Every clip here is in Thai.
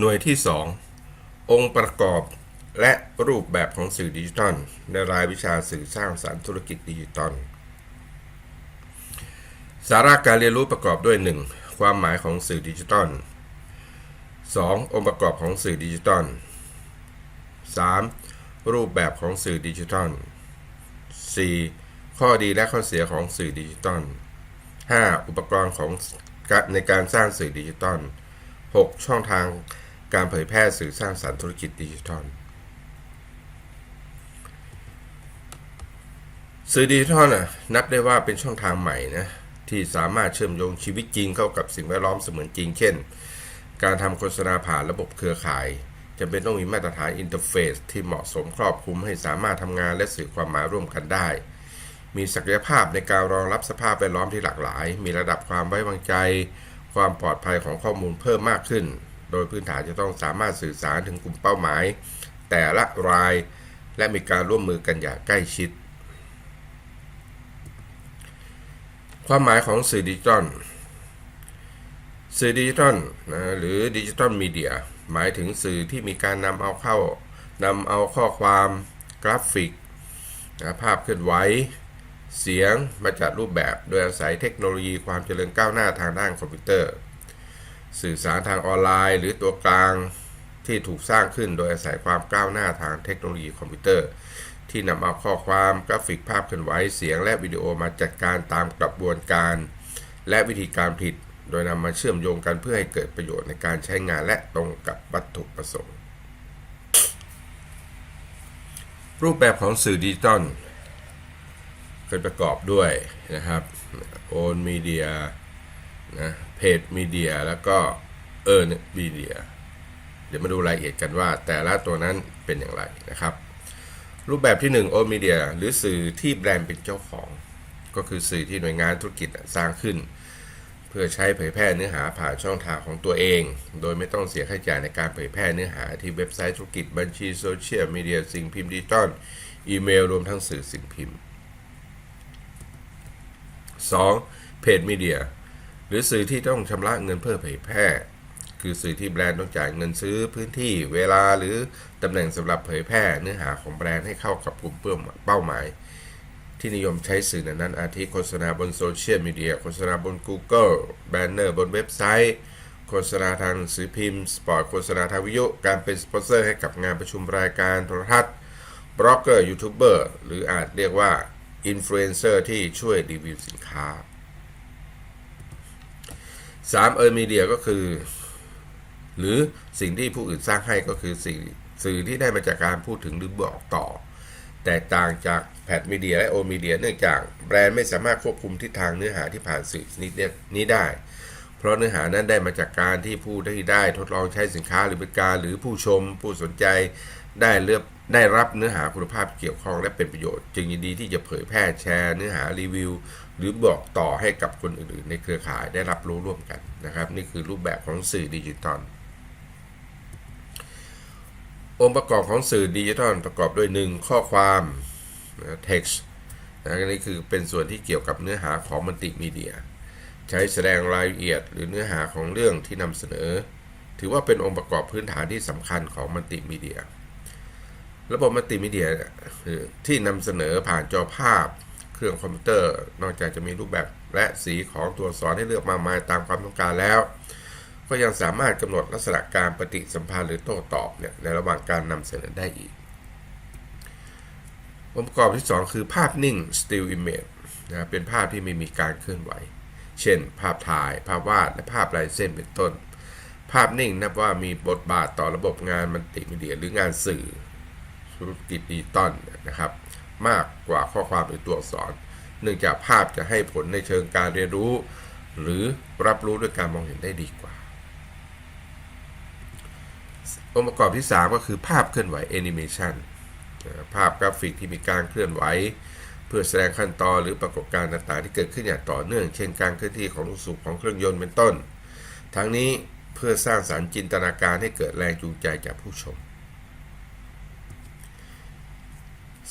หน่วยที่ 2 องค์ประกอบและรูปแบบของสื่อดิจิทัลในรายวิชาสื่อสร้างสรรค์ธุรกิจดิจิทัลสาระการเรียนรู้ประกอบด้วย 1. ความหมายของสื่อดิจิทัล 2. องค์ประกอบของสื่อดิจิทัล 3. รูปแบบของสื่อดิจิทัล 4. ข้อดีและข้อเสียของสื่อดิจิทัล 5. อุปกรณ์ของในการสร้างสื่อดิจิทัล 6. ช่องทาง การเผยแพร่สื่อสร้างสรรค์ธุรกิจดิจิทัล สื่อดิจิทัลน่ะนับได้ว่าเป็นช่องทางใหม่นะที่สามารถเชื่อมโยงชีวิตจริงเข้ากับสิ่งแวดล้อมเสมือนจริง เช่น การทำโฆษณาผ่านระบบเครือข่ายจำเป็นต้องมีมาตรฐานอินเทอร์เฟซที่เหมาะสมครอบคลุมให้สามารถทำงานและสื่อความหมายร่วมกันได้ มีศักยภาพในการรองรับสภาพแวดล้อมที่หลากหลาย มีระดับความไว้วางใจ ความปลอดภัยของข้อมูลเพิ่มมากขึ้น โดยพื้นฐานจะต้องสามารถสื่อสารถึงกลุ่มเป้าหมาย แต่ละรายและมีการร่วมมือกันอย่างใกล้ชิด ความหมายของสื่อดิจิทัลสื่อดิจิทัลนะหรือดิจิทัลมีเดียหมายถึงสื่อที่มีการนำเอาเข้านำเอาข้อความกราฟิกนะภาพเคลื่อนไหวเสียงมาจัดรูปแบบโดยอาศัยเทคโนโลยีความเจริญก้าวหน้าทางด้านคอมพิวเตอร์ สื่อสารทางออนไลน์ หรือตัวกลางที่ถูกสร้างขึ้นโดยอาศัยความก้าวหน้าทางเทคโนโลยีคอมพิวเตอร์ ที่นำเอาข้อความกราฟิกภาพเคลื่อนไหวเสียงและวิดีโอมาจัดการตามกระบวนการ และวิธีการผลิต โดยนำมาเชื่อมโยงกันเพื่อให้เกิดประโยชน์ในการใช้งานและตรงกับวัตถุประสงค์ รูปแบบของสื่อดิจิตอลเป็นประกอบด้วยนะครับโอนมีเดีย นะเพจมีเดียแล้วก็เออร์มีเดียเดี๋ยวมาดูรายละเอียดกันว่า แต่ละตัวนั้นเป็นอย่างไรนะครับ รูปแบบที่1โอมีเดียหรือสื่อที่แบรนด์เป็นเจ้าของ ก็คือสื่อที่หน่วยงานธุรกิจสร้างขึ้น เพื่อใช้เผยแพร่เนื้อหาผ่านช่องทางของตัวเอง โดยไม่ต้องเสียค่าใช้จ่ายในการเผยแพร่เนื้อหาที่เว็บไซต์ธุรกิจบัญชีโซเชียลมีเดียสิ่งพิมพ์ดิจิตอลอีเมลรวมทั้งสื่อสิ่งพิมพ์ 2. เพจมีเดีย หรือสื่อที่ต้องชำระเงินเพื่อเผยแพร่ คือสื่อที่แบรนด์ต้องจ่ายเงินซื้อพื้นที่เวลาหรือตำแหน่งสำหรับเผยแพร่ เนื้อหาของแบรนด์ให้เข้ากับกลุ่มเป้าหมาย ที่นิยมใช้สื่อนั้นอาทิโฆษณาบนโซเชียลมีเดียโฆษณาบน Google แบนเนอร์บนเว็บไซต์ โฆษณาทางสื่อพิมพ์สปอร์ตโฆษณาทางวิทยุการเป็นสปอนเซอร์ให้กับงานประชุมรายการโทรทัศน์บล็อกเกอร์ยูทูบเบอร์หรืออาจเรียกว่าอินฟลูเอนเซอร์ที่ช่วยรีวิวสินค้า 3. เออร์มีเดียก็คือ หรือสิ่งที่ผู้อื่นสร้างให้ก็คือสิ่งสื่อที่ได้มาจากการพูดถึงหรือบอกต่อ แตกต่างจากแพดมีเดียและโอมีเดียเนื่องจากแบรนด์ไม่สามารถควบคุมทิศทางเนื้อหาที่ผ่านสื่อนี้ได้ เพราะเนื้อหานั้นได้มาจากการที่ผู้ที่ได้ทดลองใช้สินค้าหรือบริการหรือผู้ชม ผู้สนใจได้เลือกได้รับเนื้อหาคุณภาพเกี่ยวข้องและเป็นประโยชน์ จึงยินดีที่จะเผยแพร่แชร์ เนื้อหารีวิว หรือบอกต่อให้กับคนอื่นๆ ในเครือข่ายได้รับรู้ร่วมกันนะครับ นี่คือรูปแบบของสื่อดิจิตอลองค์ประกอบของสื่อดิจิทัลประกอบด้วย 1 ข้อความนะ text นะนี่คือเป็นส่วนที่เกี่ยวกับเนื้อหาของมัลติมีเดีย ใช้แสดงรายละเอียดหรือเนื้อหาของเรื่องที่นำเสนอ ถือว่าเป็นองค์ประกอบพื้นฐานที่สำคัญของมัลติมีเดีย ระบบมัลติมีเดียที่นำเสนอผ่านจอภาพ เครื่องคอมพิวเตอร์ นอกจากจะมีรูปแบบและสีของตัวอักษรให้เลือกมากมายตามความต้องการแล้ว ก็ยังสามารถกำหนดลักษณะการปฏิสัมพันธ์หรือโต้ตอบเนี่ยในระหว่างการนำเสนอได้อีกองค์ประกอบที่ 2 คือภาพนิ่ง still image นะเป็นภาพที่ไม่มีการเคลื่อนไหว เช่น ภาพถ่าย ภาพวาด และภาพลายเส้นเป็นต้น ภาพนิ่งนับว่ามีบทบาทต่อระบบงานมัลติมีเดียหรืองานสื่อธุรกิจดิจิตอลนะครับ มากกว่าข้อความหรือตัวอักษร เนื่องจากภาพจะให้ผลในเชิงการเรียนรู้ หรือรับรู้ด้วยการมองเห็นได้ดีกว่า องค์ประกอบที่ 3 ก็คือภาพเคลื่อนไหวแอนิเมชันภาพกราฟิกที่มีการเคลื่อนไหว เพื่อแสดงขั้นตอนหรือปรากฏการณ์ต่างๆที่เกิดขึ้นอย่างต่อเนื่อง เช่นการเคลื่อนที่ของลูกสูบของเครื่องยนต์เป็นต้น ทั้งนี้เพื่อสร้างสารรค์จินตนาการให้เกิดแรงจูงใจจากผู้ชม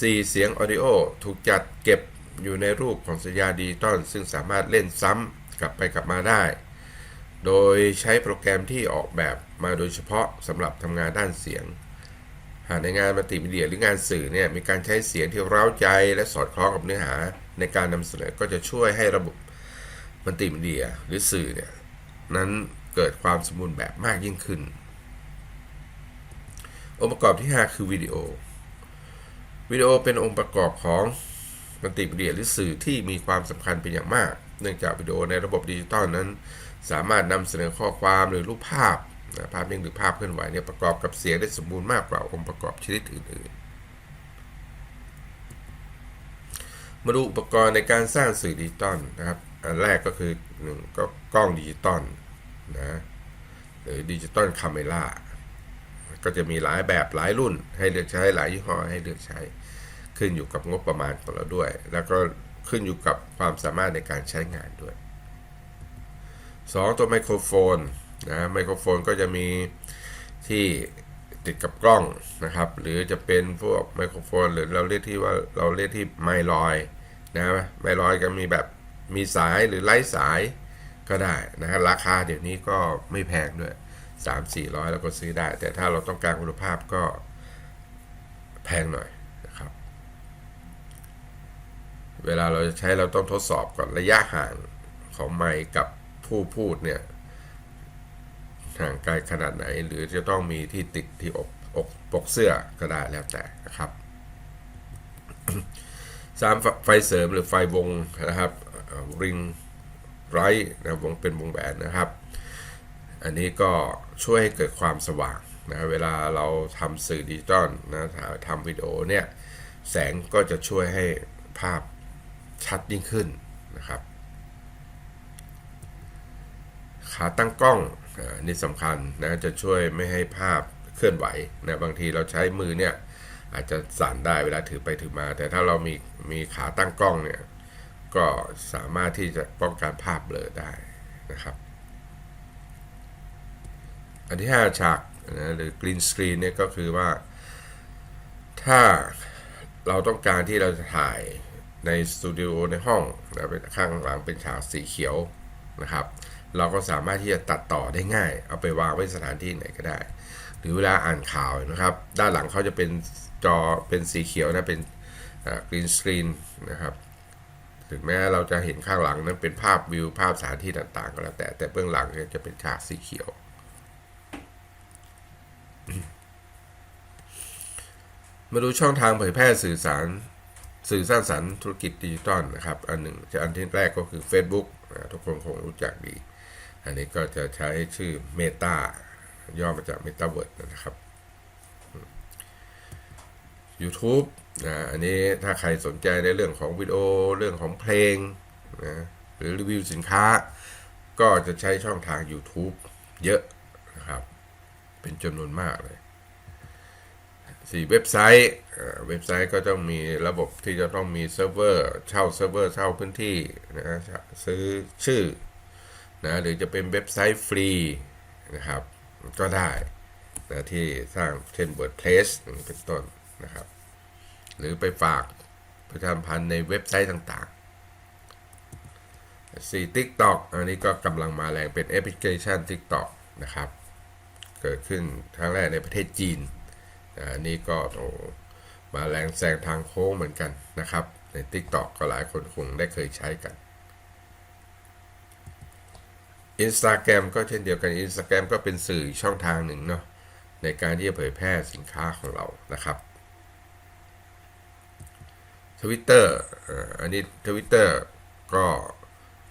4. เสียงออดิโอถูกจัดเก็บอยู่ในรูปของสัญญาณดิจิตอลซึ่งสามารถเล่นซ้ำกลับไปกลับมาได้ โดยใช้โปรแกรมที่ออกแบบมาโดยเฉพาะสำหรับทำงานด้านเสียง หากในงานมัลติมีเดียหรืองานสื่อเนี่ยมีการใช้เสียงที่เร้าใจและสอดคล้องกับเนื้อหา ในการนำเสนอก็จะช่วยให้ระบบมัลติมีเดียหรือสื่อเนี่ยนั้นเกิดความสมบูรณ์แบบมากยิ่งขึ้น องค์ประกอบที่ 5 คือวิดีโอ วิดีโอเป็นองค์ประกอบของมัลติมีเดียหรือสื่อที่มีความสำคัญเป็นอย่างมาก เนื่องจากวิดีโอในระบบดิจิตอลนั้น สามารถนำเสนอข้อความหรือรูปภาพนะภาพนิ่งหรือภาพเคลื่อนไหวเนี่ยประกอบกับเสียงได้สมบูรณ์มากกว่าองค์ประกอบชนิดอื่นๆ มาดูอุปกรณ์ในการสร้างสื่อดิจิตอลนะครับ อันแรกก็คือหนึ่งก็กล้องดิจิตอลนะหรือดิจิตอลคาเมรา ก็จะมีหลายแบบหลายรุ่น ให้เลือกใช้หลายยี่ห้อให้เลือกใช้ ขึ้นอยู่กับงบประมาณของเราด้วย แล้วก็ขึ้นอยู่กับความสามารถในการใช้งานด้วย 2 ตัวไมโครโฟนนะไมโครโฟนก็จะมีที่ติดกับกล้องนะครับ หรือจะเป็นพวกไมโครโฟน หรือเราเรียกที่ว่าเราเรียกที่ไมลอยนะไมลอยก็มีแบบมีสายหรือไร้สายก็ได้นะครับราคาเดี๋ยวนี้ก็ไม่แพงด้วย 3 4 0 0แล้วก็ซื้อได้ แต่ถ้าเราต้องการคุณภาพก็แพงหน่อยนะครับ เวลาเราจะใช้เราต้องทดสอบก่อนระยะห่างของไมค์กับผู้พูดเนี่ยห่างไกลขนาดไหน หรือจะต้องมีที่ติดที่อกอกปกเสื้อก็ได้แล้วแต่นะครับสามไฟเสริมหรือไฟวงนะครับริงไรนะวงเป็นวงแหวนนะครับ อันนี้ก็ ช่วยให้เกิดความสว่างนะเวลาเราทำสื่อดิจิตอลนะทำวิดีโอเนี่ยแสงก็จะช่วยให้ภาพชัดยิ่งขึ้นนะครับ ขาตั้งกล้องนี่สำคัญนะจะช่วยไม่ให้ภาพเคลื่อนไหวนะบางทีเราใช้มือเนี่ยอาจจะสั่นได้เวลาถือไปถือมา แต่ถ้าเรามีมีขาตั้งกล้องเนี่ยก็สามารถที่จะป้องกันภาพเบลอได้นะครับ อันที่ 5 ฉากนะหรือกรีนสกรีนเนี่ยก็คือว่า ถ้าเราต้องการที่เราจะถ่ายในสตูดิโอในห้องนะเป็นข้างหลังเป็นฉากสีเขียวนะครับ เราก็สามารถที่จะตัดต่อได้ง่าย เอาไปวางไว้สถานที่ไหนก็ได้ หรือเวลาอ่านข่าวนะครับ ด้านหลังเขาจะเป็นจอเป็นสีเขียวนะเป็นกรีนสกรีนนะครับถึงแม้เราจะเห็นข้างหลังนั้นเป็นภาพวิวภาพสถานที่ต่างๆ ก็แล้วแต่แต่เบื้องหลังจะเป็นฉากสีเขียว มาดูช่องทางเผยแพร่สื่อสาร สื่อสร้างสรรค์ธุรกิจดิจิตอลนะครับ อันหนึ่งจะอันที่แรกก็คือ Facebook นะทุกคนคงรู้จักดี อันนี้ก็จะใช้ชื่อ Meta ย่อมาจาก Metaverse นะครับ YouTube นะอันนี้ถ้าใครสนใจในเรื่องของวิดีโอเรื่องของเพลงนะหรือรีวิวสินค้า ก็จะใช้ช่องทาง YouTube เยอะนะครับ เป็นจำนวนมากเลย สี่เว็บไซต์เว็บไซต์ก็ต้องมีระบบที่จะต้องมีเซิร์ฟเวอร์เช่าเซิร์ฟเวอร์เช่าพื้นที่นะซื้อชื่อนะหรือจะเป็นเว็บไซต์ฟรีนะครับก็ได้นะที่สร้างเช่น WordPress เป็นต้นนะครับ หรือไปฝากประชาพันธ์ในเว็บไซต์ต่างๆ4 TikTok อันนี้ก็กำลังมาแรงเป็นแอปพลิเคชัน TikTok นะครับ เกิดขึ้นครั้งแรกในประเทศจีน อันนี้ก็โอ้มาแรงแซงทางโค้งเหมือนกันนะครับ ใน TikTok ก็หลายคนคงได้เคยใช้กัน Instagram ก็เช่นเดียวกัน Instagram ก็เป็นสื่อช่องทางหนึ่งเนาะในการที่จะเผยแพร่สินค้าของเรานะครับ Twitter อันนี้ Twitter ก็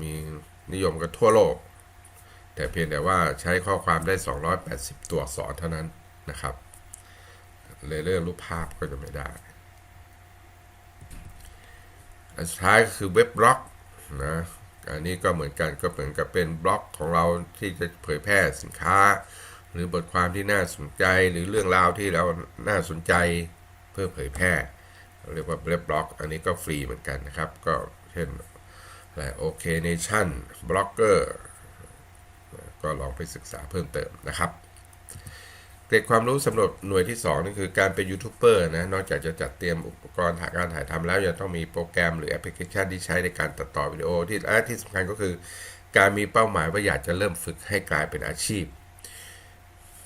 มีนิยมกันทั่วโลก แต่เพียงแต่ว่าใช้ข้อความได้ 280 ตัวอักษรเท่านั้นนะครับ เลเยเรื่องรูปภาพก็จะไม่ได้ อันสุดท้ายก็คือเว็บบล็อกนะ อันนี้ก็เหมือนกันก็เหมือนกับเป็นบล็อกของเราที่จะเผยแพร่สินค้า หรือบทความที่น่าสนใจหรือเรื่องราวที่เราน่าสนใจเพื่อเผยแพร่เรียกว่าเว็บบล็อก อันนี้ก็ฟรีเหมือนกันนะครับ ก็เช่นอะไรโอเคเนชั่นบล็อกเกอร์ก็ลองไปศึกษาเพิ่มเติมนะครับ เกร็ดความรู้สำหรับหน่วยที่ 2 นั่นคือการเป็นยูทูบเบอร์นะ นอกจากจะจัดเตรียมอุปกรณ์ถ่ายการถ่ายทำแล้วยังต้องมีโปรแกรมหรือแอปพลิเคชันที่ใช้ในการตัดต่อวิดีโอที่และที่สำคัญก็คือ การมีเป้าหมายว่าอยากจะเริ่มฝึกให้กลายเป็นอาชีพ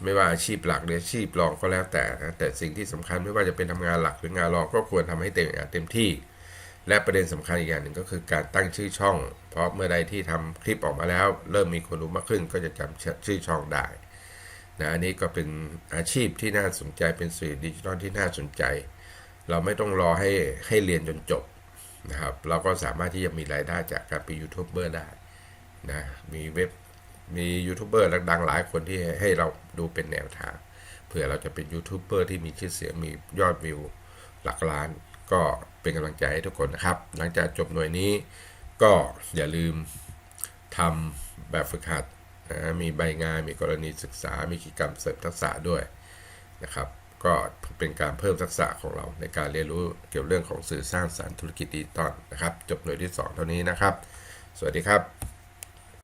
ไม่ว่าอาชีพหลักหรืออาชีพรองก็แล้วแต่นะแต่สิ่งที่สำคัญไม่ว่าจะเป็นทำงานหลักหรืองานรองก็ควรทำให้เต็มอย่างเต็มที่ และประเด็นสำคัญอีกอย่างหนึ่งก็คือการตั้งชื่อช่อง เพราะเมื่อใดที่ทำคลิปออกมาแล้ว เริ่มมีคนดูมากขึ้นก็จะจำชื่อช่องได้ นะอันนี้ก็เป็นอาชีพที่น่าสนใจเป็นสื่อดิจิทัลที่น่าสนใจ เราไม่ต้องรอให้ให้เรียนจนจบนะครับ เราก็สามารถที่จะมีรายได้จากการเป็นยูทูบเบอร์ได้นะมีเว็บมียูทูบเบอร์ดังหลายคนที่ให้เราดูเป็นแนวทางเผื่อเราจะเป็นยูทูบเบอร์ที่มีชื่อเสียงมียอดวิวหลักล้าน ก็เป็นกำลังใจให้ทุกคนนะครับ หลังจากจบหน่วยนี้ก็อย่าลืมทำแบบฝึกหัด นะมีใบงานมีกรณีศึกษา มีกิจกรรมเสริมทักษะด้วยนะครับ ก็เป็นการเพิ่มทักษะของเราในการเรียนรู้เกี่ยวเรื่องของสื่อสร้างสารรค์ธุรกิจดิจิตอลนะครับ จบหน่วยที่ 2 เท่านี้นะครับ สวัสดีครับ